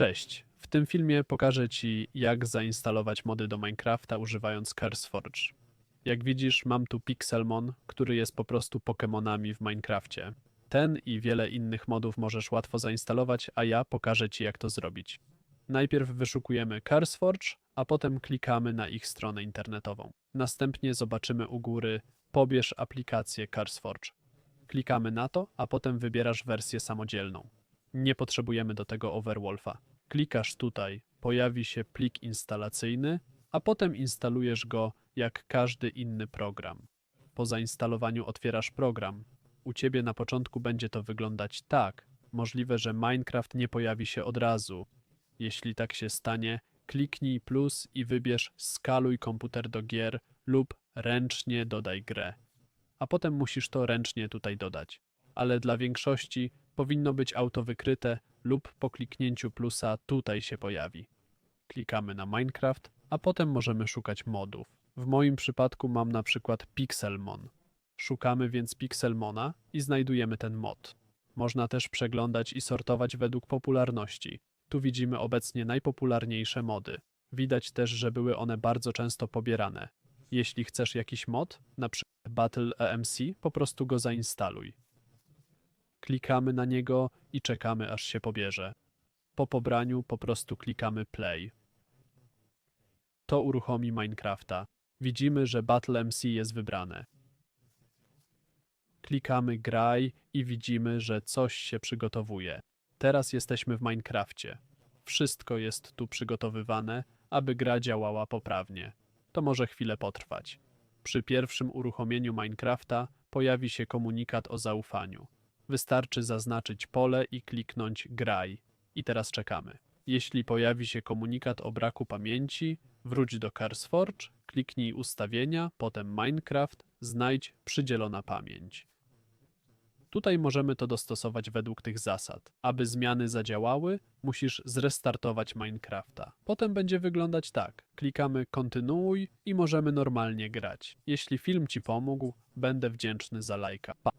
Cześć. W tym filmie pokażę Ci, jak zainstalować mody do Minecrafta używając CurseForge. Jak widzisz, mam tu Pixelmon, który jest po prostu Pokemonami w Minecrafcie. Ten i wiele innych modów możesz łatwo zainstalować, a ja pokażę Ci, jak to zrobić. Najpierw wyszukujemy CurseForge, a potem klikamy na ich stronę internetową. Następnie zobaczymy u góry Pobierz aplikację CurseForge. Klikamy na to, a potem wybierasz wersję samodzielną. Nie potrzebujemy do tego Overwolfa. Klikasz tutaj, pojawi się plik instalacyjny, a potem instalujesz go jak każdy inny program. Po zainstalowaniu otwierasz program. U ciebie na początku będzie to wyglądać tak. Możliwe, że Minecraft nie pojawi się od razu. Jeśli tak się stanie, kliknij plus i wybierz skaluj komputer do gier lub ręcznie dodaj grę. A potem musisz to ręcznie tutaj dodać. Ale dla większości powinno być auto wykryte lub po kliknięciu plusa tutaj się pojawi. Klikamy na Minecraft, a potem możemy szukać modów. W moim przypadku mam na przykład Pixelmon. Szukamy więc Pixelmona i znajdujemy ten mod. Można też przeglądać i sortować według popularności. Tu widzimy obecnie najpopularniejsze mody. Widać też, że były one bardzo często pobierane. Jeśli chcesz jakiś mod, na przykład Battle EMC, po prostu go zainstaluj. Klikamy na niego i czekamy aż się pobierze. Po pobraniu po prostu klikamy play. To uruchomi Minecrafta. Widzimy, że Battle MC jest wybrane. Klikamy graj i widzimy, że coś się przygotowuje. Teraz jesteśmy w Minecrafcie. Wszystko jest tu przygotowywane, aby gra działała poprawnie. To może chwilę potrwać. Przy pierwszym uruchomieniu Minecrafta pojawi się komunikat o zaufaniu. Wystarczy zaznaczyć pole i kliknąć graj. I teraz czekamy. Jeśli pojawi się komunikat o braku pamięci, wróć do CurseForge, kliknij ustawienia, potem Minecraft, znajdź przydzielona pamięć. Tutaj możemy to dostosować według tych zasad. Aby zmiany zadziałały, musisz zrestartować Minecrafta. Potem będzie wyglądać tak. Klikamy kontynuuj i możemy normalnie grać. Jeśli film Ci pomógł, będę wdzięczny za lajka. Pa.